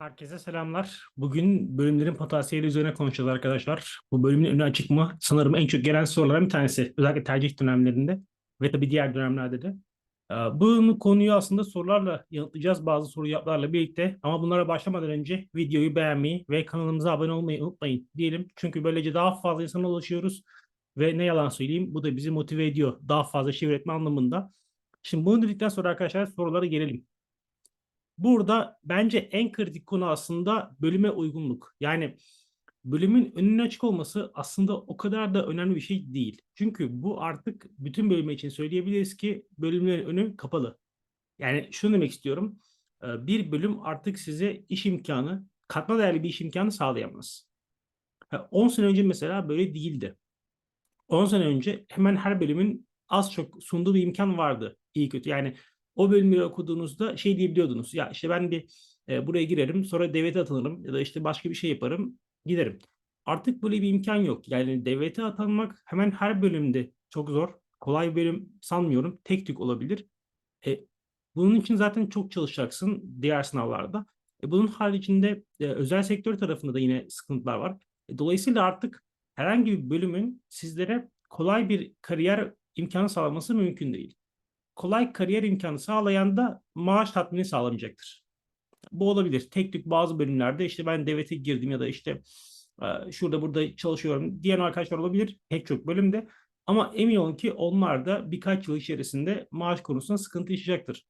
Herkese selamlar. Bugün bölümlerin potansiyeli üzerine konuşacağız arkadaşlar. Bu bölümün önü açık mı? Sanırım en çok gelen sorulardan bir tanesi. Özellikle tercih dönemlerinde ve tabii diğer dönemlerde de. Ee, Bu konuyu aslında sorularla yanıtlayacağız. Bazı soru cevaplarla birlikte. Ama bunlara başlamadan önce videoyu beğenmeyi ve kanalımıza abone olmayı unutmayın diyelim. Çünkü böylece daha fazla insana ulaşıyoruz. Ve ne yalan söyleyeyim bu da bizi motive ediyor. Daha fazla şey üretme anlamında. Şimdi bunu dedikten sonra arkadaşlar sorulara gelelim. Burada bence en kritik konu aslında bölüme uygunluk. Yani bölümün önünün açık olması aslında o kadar da önemli bir şey değil. Çünkü bu artık bütün bölümler için söyleyebiliriz ki bölümlerin önü kapalı. Yani şunu demek istiyorum. e, Bir bölüm artık size iş imkanı, katma değerli bir iş imkanı sağlayamaz. Ha, 10 sene önce mesela böyle değildi. 10 sene önce hemen her bölümün az çok sunduğu bir imkan vardı. İyi kötü. Yani o bölümleri okuduğunuzda şey diyebiliyordunuz. Ya işte ben bir e, buraya girerim sonra devlete atanırım ya da işte başka bir şey yaparım giderim. Artık böyle bir imkan yok. Yani devlete atanmak hemen her bölümde çok zor. Kolay bir bölüm sanmıyorum. Tek tük olabilir. E, bunun için zaten çok çalışacaksın diğer sınavlarda. E, bunun haricinde e, özel sektör tarafında da yine sıkıntılar var. E, dolayısıyla artık herhangi bir bölümün sizlere kolay bir kariyer imkanı sağlaması mümkün değil kolay kariyer imkanı sağlayan da maaş tatmini sağlamayacaktır. Bu olabilir. Tek tük bazı bölümlerde işte ben devlete girdim ya da işte e, şurada burada çalışıyorum diyen arkadaşlar olabilir. Pek çok bölümde. Ama emin olun ki onlar da birkaç yıl içerisinde maaş konusunda sıkıntı yaşayacaktır.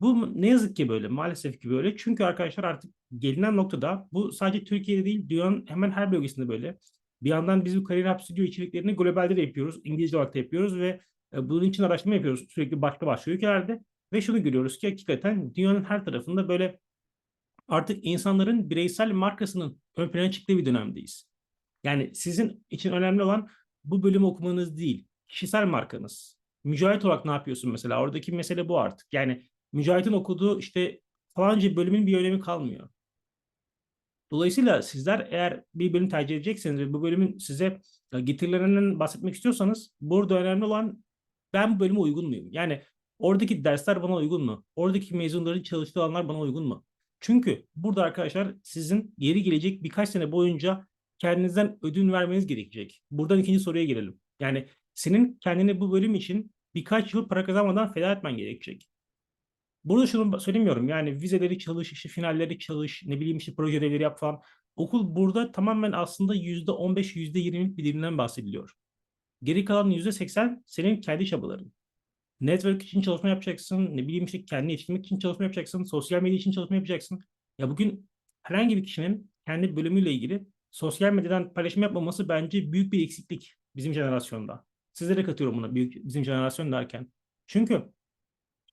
Bu ne yazık ki böyle, maalesef ki böyle. Çünkü arkadaşlar artık gelinen noktada bu sadece Türkiye'de değil, dünyanın hemen her bölgesinde böyle. Bir yandan biz bu kariyer hap stüdyo içeriklerini globalde de yapıyoruz, İngilizce olarak da yapıyoruz ve bunun için araştırma yapıyoruz sürekli başka başka ülkelerde ve şunu görüyoruz ki hakikaten dünyanın her tarafında böyle artık insanların bireysel markasının ön plana çıktığı bir dönemdeyiz. Yani sizin için önemli olan bu bölümü okumanız değil, kişisel markanız. Mücahit olarak ne yapıyorsun mesela? Oradaki mesele bu artık. Yani Mücahit'in okuduğu işte falanca bölümün bir önemi kalmıyor. Dolayısıyla sizler eğer bir bölüm tercih edecekseniz ve bu bölümün size e, getirilerinden bahsetmek istiyorsanız burada önemli olan ben bu bölüme uygun muyum? Yani oradaki dersler bana uygun mu? Oradaki mezunların çalıştığı alanlar bana uygun mu? Çünkü burada arkadaşlar sizin yeri gelecek birkaç sene boyunca kendinizden ödün vermeniz gerekecek. Buradan ikinci soruya gelelim. Yani senin kendini bu bölüm için birkaç yıl para kazanmadan feda etmen gerekecek. Burada şunu söylemiyorum. Yani vizeleri çalış, işte finalleri çalış, ne bileyim işte proje ödevleri yap falan. Okul burada tamamen aslında %15, %20'lik bir dilimden bahsediliyor. Geri kalan %80 senin kendi çabaların. Network için çalışma yapacaksın. Ne bileyim işte kendini yetiştirmek için çalışma yapacaksın. Sosyal medya için çalışma yapacaksın. Ya bugün herhangi bir kişinin kendi bölümüyle ilgili sosyal medyadan paylaşım yapmaması bence büyük bir eksiklik bizim jenerasyonda. Sizlere katıyorum buna büyük bizim jenerasyon derken. Çünkü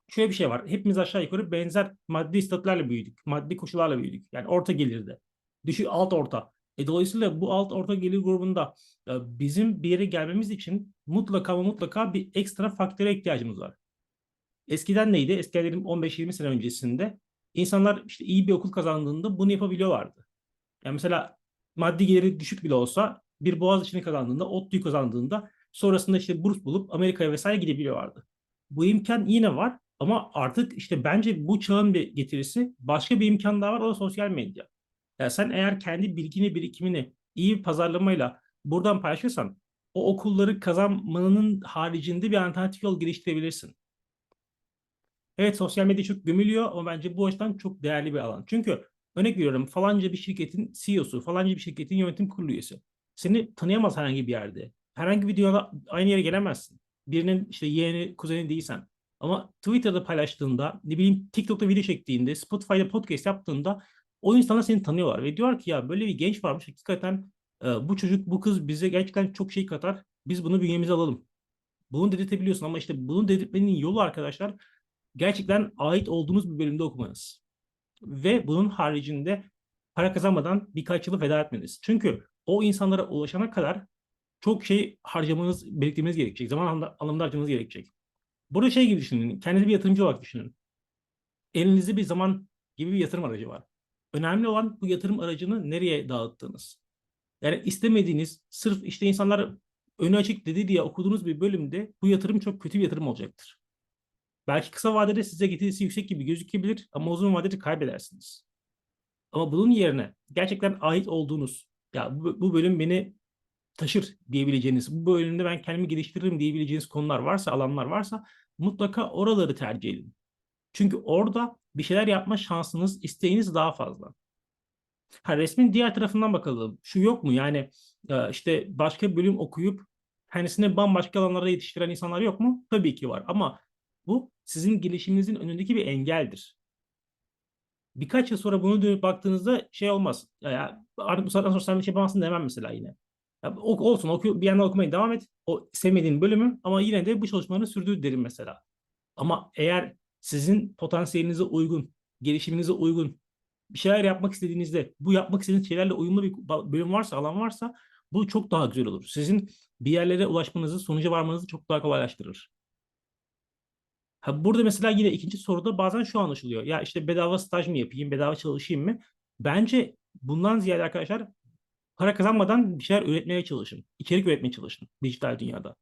şöyle bir şey var. Hepimiz aşağı yukarı benzer maddi statülerle büyüdük. Maddi koşullarla büyüdük. Yani orta gelirde. Düşük alt orta. E, dolayısıyla bu alt orta gelir grubunda e, bizim bir yere gelmemiz için mutlaka ama mutlaka bir ekstra faktöre ihtiyacımız var. Eskiden neydi? Eskiden 15-20 sene öncesinde insanlar işte iyi bir okul kazandığında bunu yapabiliyorlardı. Yani mesela maddi geliri düşük bile olsa bir boğaz içini kazandığında, ODTÜ'yü kazandığında sonrasında işte burs bulup Amerika'ya vesaire gidebiliyorlardı. Bu imkan yine var ama artık işte bence bu çağın bir getirisi başka bir imkan daha var o da sosyal medya. Yani sen eğer kendi bilgini, birikimini iyi bir pazarlamayla buradan paylaşırsan o okulları kazanmanın haricinde bir alternatif yol geliştirebilirsin. Evet sosyal medya çok gömülüyor ama bence bu açıdan çok değerli bir alan. Çünkü örnek veriyorum falanca bir şirketin CEO'su, falanca bir şirketin yönetim kurulu üyesi. Seni tanıyamaz herhangi bir yerde. Herhangi bir videoda aynı yere gelemezsin. Birinin işte yeğeni, kuzeni değilsen. Ama Twitter'da paylaştığında, ne bileyim TikTok'ta video çektiğinde, Spotify'da podcast yaptığında o insanlar seni tanıyorlar ve diyorlar ki ya böyle bir genç varmış hakikaten e, bu çocuk bu kız bize gerçekten çok şey katar. Biz bunu bünyemize alalım. Bunu dedirtebiliyorsun ama işte bunu dedirtmenin yolu arkadaşlar gerçekten ait olduğunuz bir bölümde okumanız. Ve bunun haricinde para kazanmadan birkaç yılı feda etmeniz. Çünkü o insanlara ulaşana kadar çok şey harcamanız, biriktirmeniz gerekecek. Zaman anlamda harcamanız gerekecek. Burada şey gibi düşünün. Kendinizi bir yatırımcı olarak düşünün. Elinizde bir zaman gibi bir yatırım aracı var. Önemli olan bu yatırım aracını nereye dağıttığınız. Yani istemediğiniz, sırf işte insanlar önü açık dedi diye okuduğunuz bir bölümde bu yatırım çok kötü bir yatırım olacaktır. Belki kısa vadede size getirisi yüksek gibi gözükebilir ama uzun vadede kaybedersiniz. Ama bunun yerine gerçekten ait olduğunuz, ya bu, bu bölüm beni taşır diyebileceğiniz, bu bölümde ben kendimi geliştiririm diyebileceğiniz konular varsa, alanlar varsa mutlaka oraları tercih edin. Çünkü orada bir şeyler yapma şansınız, isteğiniz daha fazla. Ha, resmin diğer tarafından bakalım. Şu yok mu? Yani e, işte başka bölüm okuyup kendisini bambaşka alanlara yetiştiren insanlar yok mu? Tabii ki var. Ama bu sizin gelişiminizin önündeki bir engeldir. Birkaç yıl sonra bunu dönüp baktığınızda şey olmaz. Ya, artık bu saatten sonra sen bir şey yapamazsın demem mesela yine. Ya, olsun oku, bir yandan okumaya devam et. O sevmediğin bölümü ama yine de bu çalışmalarını sürdür derim mesela. Ama eğer sizin potansiyelinize uygun, gelişiminize uygun bir şeyler yapmak istediğinizde bu yapmak istediğiniz şeylerle uyumlu bir bölüm varsa, alan varsa bu çok daha güzel olur. Sizin bir yerlere ulaşmanızı, sonuca varmanızı çok daha kolaylaştırır. Ha, burada mesela yine ikinci soruda bazen şu anlaşılıyor. Ya işte bedava staj mı yapayım, bedava çalışayım mı? Bence bundan ziyade arkadaşlar para kazanmadan bir şeyler üretmeye çalışın. İçerik üretmeye çalışın dijital dünyada.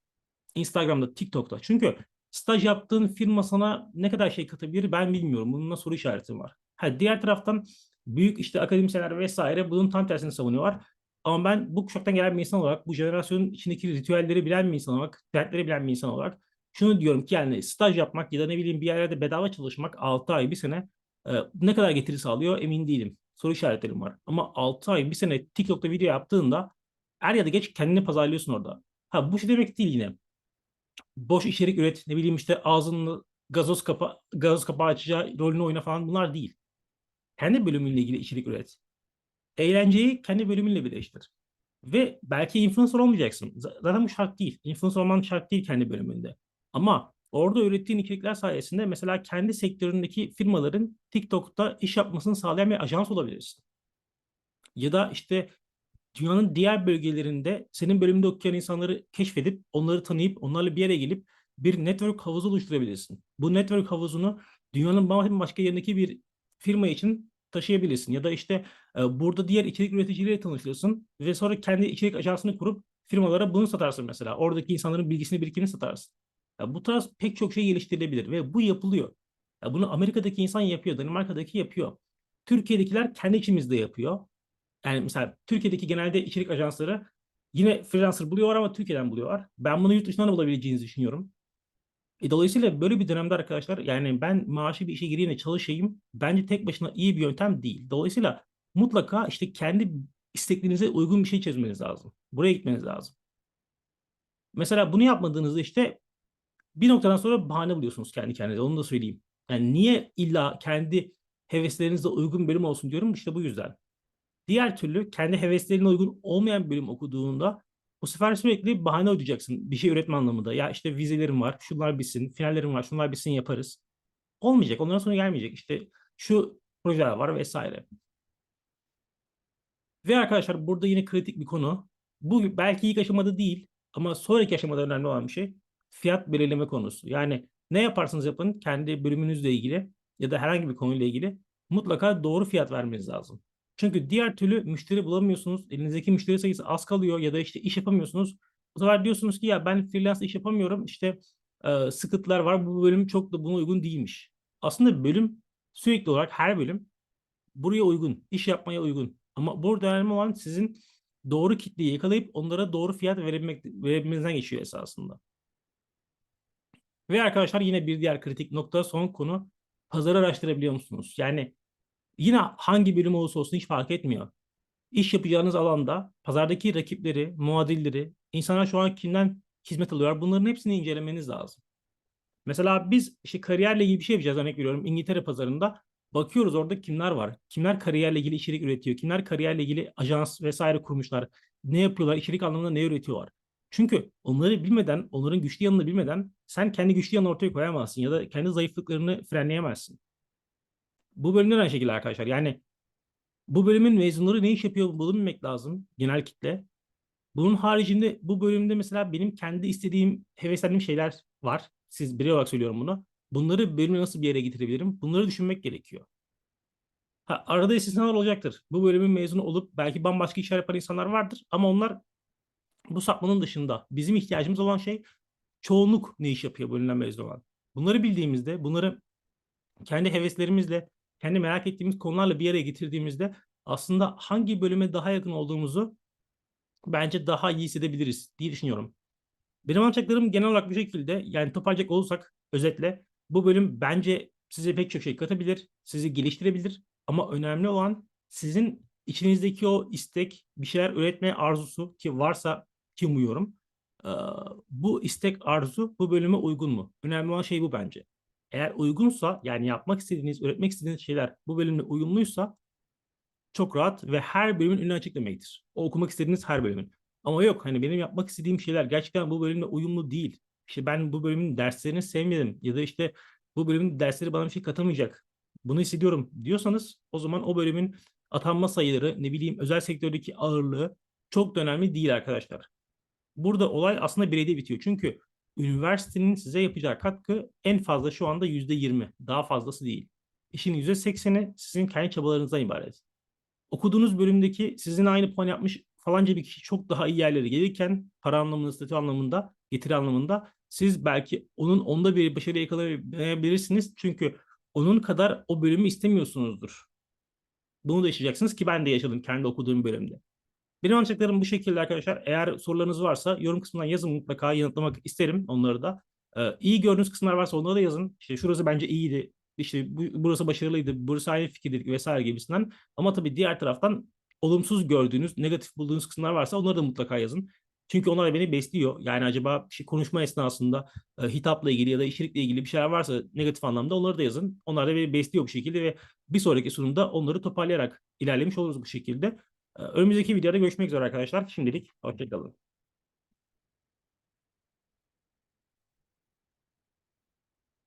Instagram'da, TikTok'ta. Çünkü staj yaptığın firma sana ne kadar şey katabilir ben bilmiyorum. Bununla soru işaretim var. Ha, diğer taraftan büyük işte akademisyenler vesaire bunun tam tersini savunuyorlar. Ama ben bu kuşaktan gelen bir insan olarak, bu jenerasyonun içindeki ritüelleri bilen bir insan olarak, dertleri bilen bir insan olarak şunu diyorum ki yani staj yapmak ya da ne bileyim bir yerlerde bedava çalışmak 6 ay, bir sene e, ne kadar getiri sağlıyor emin değilim. Soru işaretlerim var. Ama 6 ay, bir sene TikTok'ta video yaptığında er ya da geç kendini pazarlıyorsun orada. Ha bu şey demek değil yine. Boş içerik üret, ne bileyim işte ağzını gazoz kapa gazoz kapağı açacağı rolünü oyna falan bunlar değil. Kendi bölümünle ilgili içerik üret. Eğlenceyi kendi bölümünle birleştir. Ve belki influencer olmayacaksın. Zaten bu şart değil. Influencer olman şart değil kendi bölümünde. Ama orada ürettiğin içerikler sayesinde mesela kendi sektöründeki firmaların TikTok'ta iş yapmasını sağlayan bir ajans olabilirsin. Ya da işte dünyanın diğer bölgelerinde senin bölümünde okuyan insanları keşfedip onları tanıyıp onlarla bir yere gelip bir network havuzu oluşturabilirsin. Bu network havuzunu dünyanın başka yerindeki bir firma için taşıyabilirsin. Ya da işte e, burada diğer içerik üreticileriyle tanışıyorsun ve sonra kendi içerik ajansını kurup firmalara bunu satarsın mesela. Oradaki insanların bilgisini birikimini satarsın. Ya bu tarz pek çok şey geliştirilebilir ve bu yapılıyor. Ya bunu Amerika'daki insan yapıyor, Danimarka'daki yapıyor. Türkiye'dekiler kendi içimizde yapıyor. Yani mesela Türkiye'deki genelde içerik ajansları yine freelancer buluyorlar ama Türkiye'den buluyorlar. Ben bunu yurt dışından da bulabileceğinizi düşünüyorum. E, dolayısıyla böyle bir dönemde arkadaşlar yani ben maaşı bir işe gireyim de çalışayım bence tek başına iyi bir yöntem değil. Dolayısıyla mutlaka işte kendi isteklerinize uygun bir şey çözmeniz lazım. Buraya gitmeniz lazım. Mesela bunu yapmadığınızda işte bir noktadan sonra bahane buluyorsunuz kendi kendinize. Onu da söyleyeyim. Yani niye illa kendi heveslerinize uygun bölüm olsun diyorum işte bu yüzden. Diğer türlü kendi heveslerine uygun olmayan bölüm okuduğunda bu sefer sürekli bahane uyduracaksın bir şey üretme anlamında. Ya işte vizelerim var, şunlar bitsin, finallerim var, şunlar bitsin yaparız. Olmayacak, ondan sonra gelmeyecek. İşte şu projeler var vesaire. Ve arkadaşlar burada yine kritik bir konu. Bu belki ilk aşamada değil ama sonraki aşamada önemli olan bir şey fiyat belirleme konusu. Yani ne yaparsanız yapın kendi bölümünüzle ilgili ya da herhangi bir konuyla ilgili mutlaka doğru fiyat vermeniz lazım. Çünkü diğer türlü müşteri bulamıyorsunuz. Elinizdeki müşteri sayısı az kalıyor ya da işte iş yapamıyorsunuz. O sefer diyorsunuz ki ya ben freelance iş yapamıyorum. İşte e, sıkıntılar var. Bu bölüm çok da buna uygun değilmiş. Aslında bölüm sürekli olarak her bölüm buraya uygun, iş yapmaya uygun. Ama burada önemli olan sizin doğru kitleyi yakalayıp onlara doğru fiyat verebilmek, verebilmenizden geçiyor esasında. Ve arkadaşlar yine bir diğer kritik nokta son konu pazarı araştırabiliyor musunuz? Yani yine hangi bölüm olursa olsun hiç fark etmiyor. İş yapacağınız alanda pazardaki rakipleri, muadilleri, insanlar şu an kimden hizmet alıyorlar bunların hepsini incelemeniz lazım. Mesela biz işte kariyerle ilgili bir şey yapacağız örnek veriyorum İngiltere pazarında bakıyoruz orada kimler var? Kimler kariyerle ilgili içerik üretiyor? Kimler kariyerle ilgili ajans vesaire kurmuşlar? Ne yapıyorlar? İçerik anlamında ne üretiyorlar? Çünkü onları bilmeden, onların güçlü yanını bilmeden sen kendi güçlü yanını ortaya koyamazsın ya da kendi zayıflıklarını frenleyemezsin. Bu bölümden aynı şekilde arkadaşlar. Yani bu bölümün mezunları ne iş yapıyor bunu bilmek lazım genel kitle. Bunun haricinde bu bölümde mesela benim kendi istediğim, heveslendiğim şeyler var. Siz birey olarak söylüyorum bunu. Bunları bölümü nasıl bir yere getirebilirim? Bunları düşünmek gerekiyor. Ha, arada istisnalar olacaktır. Bu bölümün mezunu olup belki bambaşka işler yapan insanlar vardır. Ama onlar bu sapmanın dışında bizim ihtiyacımız olan şey çoğunluk ne iş yapıyor bölümden mezun olan. Bunları bildiğimizde, bunları kendi heveslerimizle kendi merak ettiğimiz konularla bir araya getirdiğimizde aslında hangi bölüme daha yakın olduğumuzu bence daha iyi hissedebiliriz diye düşünüyorum. Benim anlatacaklarım genel olarak bu şekilde. Yani toparlayacak olursak özetle bu bölüm bence size pek çok şey katabilir, sizi geliştirebilir. Ama önemli olan sizin içinizdeki o istek, bir şeyler üretme arzusu ki varsa ki umuyorum. Bu istek arzu bu bölüme uygun mu? Önemli olan şey bu bence. Eğer uygunsa yani yapmak istediğiniz, üretmek istediğiniz şeyler bu bölümle uyumluysa çok rahat ve her bölümün önüne açık demektir. O okumak istediğiniz her bölümün. Ama yok hani benim yapmak istediğim şeyler gerçekten bu bölümle uyumlu değil. İşte ben bu bölümün derslerini sevmedim ya da işte bu bölümün dersleri bana bir şey katamayacak. Bunu hissediyorum diyorsanız o zaman o bölümün atanma sayıları ne bileyim özel sektördeki ağırlığı çok da önemli değil arkadaşlar. Burada olay aslında bireyde bitiyor. Çünkü üniversitenin size yapacağı katkı en fazla şu anda yüzde yirmi. Daha fazlası değil. İşin yüzde sekseni sizin kendi çabalarınızdan ibaret okuduğunuz bölümdeki sizin aynı puan yapmış falanca bir kişi çok daha iyi yerlere gelirken para anlamında, statü anlamında, getiri anlamında siz belki onun onda bir başarı yakalayabilirsiniz. Çünkü onun kadar o bölümü istemiyorsunuzdur. Bunu da yaşayacaksınız ki ben de yaşadım kendi okuduğum bölümde. Benim anlatacaklarım bu şekilde arkadaşlar. Eğer sorularınız varsa yorum kısmından yazın mutlaka yanıtlamak isterim onları da. Ee, iyi gördüğünüz kısımlar varsa onları da yazın. İşte şurası bence iyiydi işte bu, burası başarılıydı, burası aynı fikirdi vesaire gibisinden. Ama tabii diğer taraftan olumsuz gördüğünüz, negatif bulduğunuz kısımlar varsa onları da mutlaka yazın. Çünkü onlar beni besliyor. Yani acaba şey, konuşma esnasında e, hitapla ilgili ya da içerikle ilgili bir şeyler varsa negatif anlamda onları da yazın. Onlar da beni besliyor bu şekilde ve bir sonraki sunumda onları toparlayarak ilerlemiş oluruz bu şekilde. E, önümüzdeki videoda görüşmek üzere arkadaşlar. Şimdilik hoşçakalın.